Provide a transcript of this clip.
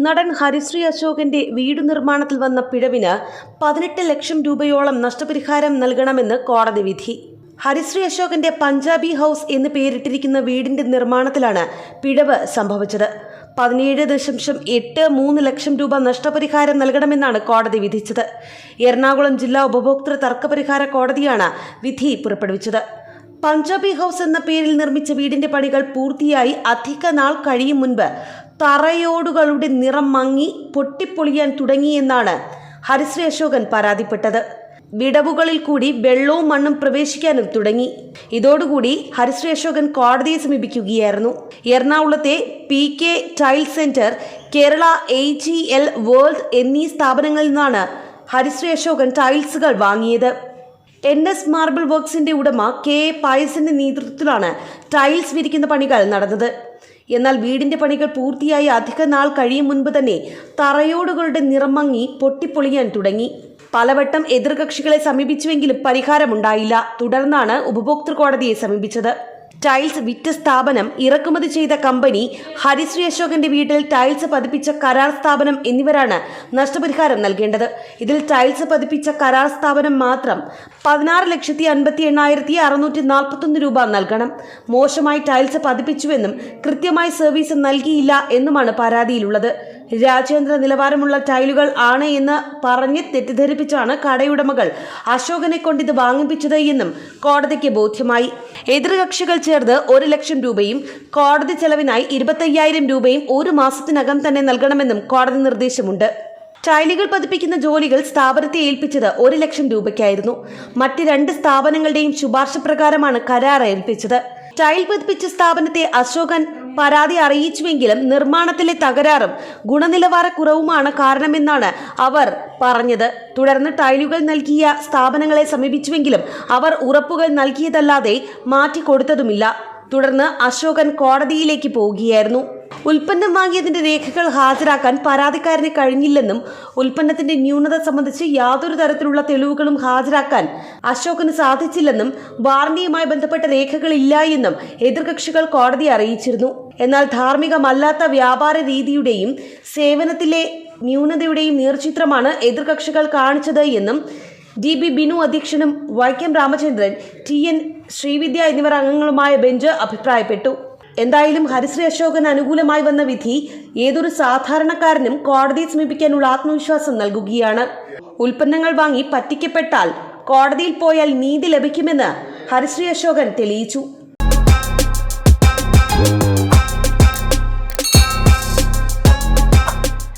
നടൻ ഹരിശ്രീ അശോകന്റെ വീട് നിർമ്മാണത്തിൽ വന്ന പിഴവിന് പതിനെട്ട് ലക്ഷം രൂപയോളം നഷ്ടപരിഹാരം നൽകണമെന്ന് കോടതി വിധി. ഹരിശ്രീ അശോകന്റെ പഞ്ചാബി ഹൗസ് എന്ന് പേരിട്ടിരിക്കുന്ന വീടിന്റെ നിർമ്മാണത്തിലാണ് പിഴവ് സംഭവിച്ചത്. പതിനേഴ് ദശാംശം എട്ട് മൂന്ന് ലക്ഷം രൂപ നഷ്ടപരിഹാരം നൽകണമെന്നാണ് കോടതി വിധിച്ചത്. എറണാകുളം ജില്ലാ ഉപഭോക്തൃ തർക്കപരിഹാര കോടതിയാണ് വിധി പുറപ്പെടുവിച്ചത്. പഞ്ചാബി ഹൗസ് എന്ന പേരിൽ നിർമ്മിച്ച വീടിന്റെ പണികൾ പൂർത്തിയായി അധിക നാൾ കഴിയും മുൻപ് തറയോടുകളുടെ നിറം മങ്ങി പൊട്ടിപ്പൊളിയാൻ തുടങ്ങിയെന്നാണ് ഹരിശ്രീ അശോകൻ പരാതിപ്പെട്ടത്. വിടവുകളിൽ കൂടി വെള്ളവും മണ്ണും പ്രവേശിക്കാനും തുടങ്ങി. ഇതോടുകൂടി ഹരിശ്രീ അശോകൻ കോടതിയെ സമീപിക്കുകയായിരുന്നു. എറണാകുളത്തെ P K tile centre Kerala A G L world എന്നീ സ്ഥാപനങ്ങളിൽ നിന്നാണ് ഹരിശ്രീ അശോകൻ ടൈൽസുകൾ വാങ്ങിയത്. എൻ എസ് മാർബിൾ വർക്ക്സിന്റെ ഉടമ കെ എ പായസിന്റെ നേതൃത്വത്തിലാണ് ടൈൽസ് വിരിക്കുന്ന പണികൾ നടന്നത്. എന്നാൽ വീടിന്റെ പണികൾ പൂർത്തിയായി അധിക നാൾ കഴിയും മുൻപ് തന്നെ തറയോടുകളുടെ നിറം മങ്ങി പൊട്ടിപ്പൊളിയാൻ തുടങ്ങി. പലവട്ടം എതിർകക്ഷികളെ സമീപിച്ചുവെങ്കിലും പരിഹാരമുണ്ടായില്ല. തുടർന്നാണ് ഉപഭോക്തൃ കോടതിയെ സമീപിച്ചത്. ടൈൽസ് വിറ്റ സ്ഥാപനം ഇറക്കുമതി ചെയ്ത കമ്പനി ഹരിശ്രീ അശോകന്റെ വീട്ടിൽ ടൈൽസ് പതിപ്പിച്ച കരാർ സ്ഥാപനം എന്നിവരാണ് നഷ്ടപരിഹാരം നൽകേണ്ടത്. ഇതിൽ ടൈൽസ് പതിപ്പിച്ച കരാർ സ്ഥാപനം മാത്രം പതിനാറ് ലക്ഷത്തി അൻപത്തി എണ്ണായിരത്തി അറുന്നൂറ്റി നാൽപ്പത്തൊന്ന് രൂപ നൽകണം. മോശമായി ടൈൽസ് പതിപ്പിച്ചുവെന്നും കൃത്യമായി സർവീസ് നൽകിയില്ല എന്നുമാണ് പരാതിയിലുള്ളത്. രാജ്യാന്തര നിലവാരമുള്ള ടൈലുകൾ ആണ് എന്ന് പറഞ്ഞ് തെറ്റിദ്ധരിപ്പിച്ചാണ് കടയുടമകൾ അശോകനെ കൊണ്ട് ഇത് വാങ്ങിപ്പിച്ചത് എന്നും കോടതിക്ക് ബോധ്യമായി. എതിർകക്ഷികൾ ചേർന്ന് ഒരു ലക്ഷം രൂപയും കോടതി ചെലവിനായി ഇരുപത്തയ്യായിരം രൂപയും ഒരു മാസത്തിനകം തന്നെ നൽകണമെന്നും കോടതി നിർദ്ദേശമുണ്ട്. ടൈലുകൾ പതിപ്പിക്കുന്ന ജോലികൾ സ്ഥാപനത്തെ ഏൽപ്പിച്ചത് ഒരു ലക്ഷം രൂപയ്ക്കായിരുന്നു. മറ്റ് രണ്ട് സ്ഥാപനങ്ങളുടെയും ശുപാർശ പ്രകാരമാണ് കരാർ ഏൽപ്പിച്ചത്. ടൈൽ പതിപ്പിച്ച സ്ഥാപനത്തെ അശോകൻ പരാതി അറിയിച്ചുവെങ്കിലും നിർമ്മാണത്തിലെ തകരാറും ഗുണനിലവാരക്കുറവുമാണ് കാരണമെന്നാണ് അവർ പറഞ്ഞത്. തുടർന്ന് ടൈലുകൾ നൽകിയ സ്ഥാപനങ്ങളെ സമീപിച്ചുവെങ്കിലും അവർ ഉറപ്പുകൾ നൽകിയതല്ലാതെ മാറ്റിക്കൊടുത്തതുമില്ല. തുടർന്ന് അശോകൻ കോടതിയിലേക്ക് പോവുകയായിരുന്നു. ഉൽപ്പന്നം വാങ്ങിയതിന്റെ രേഖകൾ ഹാജരാക്കാൻ പരാതിക്കാരന് കഴിഞ്ഞില്ലെന്നും ഉൽപ്പന്നത്തിന്റെ ന്യൂനത സംബന്ധിച്ച് യാതൊരു തരത്തിലുള്ള തെളിവുകളും ഹാജരാക്കാൻ അശോകന് സാധിച്ചില്ലെന്നും വാറണ്ടിയുമായി ബന്ധപ്പെട്ട രേഖകളില്ല എന്നും എതിർകക്ഷികൾ കോടതിയെ അറിയിച്ചിരുന്നു. എന്നാൽ ധാർമ്മികമല്ലാത്ത വ്യാപാര രീതിയുടെയും സേവനത്തിലെ ന്യൂനതയുടെയും നീർചിത്രമാണ് എതിർകക്ഷികൾ കാണിച്ചത് എന്നും ഡി ബി ബിനു അധ്യക്ഷനും വൈക്കം രാമചന്ദ്രൻ ടി എൻ ശ്രീവിദ്യ എന്നിവർ അംഗങ്ങളുമായ ബെഞ്ച് അഭിപ്രായപ്പെട്ടു. എന്തായാലും ഹരിശ്രീ അശോകൻ അനുകൂലമായി വന്ന വിധി ഏതൊരു സാധാരണക്കാരനും കോടതിയെ സമീപിക്കാനുള്ള ആത്മവിശ്വാസം നൽകുകയാണ്. ഉൽപ്പന്നങ്ങൾ വാങ്ങി പറ്റിക്കപ്പെട്ടാൽ കോടതിയിൽ പോയാൽ നീതി ലഭിക്കുമെന്ന് ഹരിശ്രീ അശോകൻ തെളിയിച്ചു.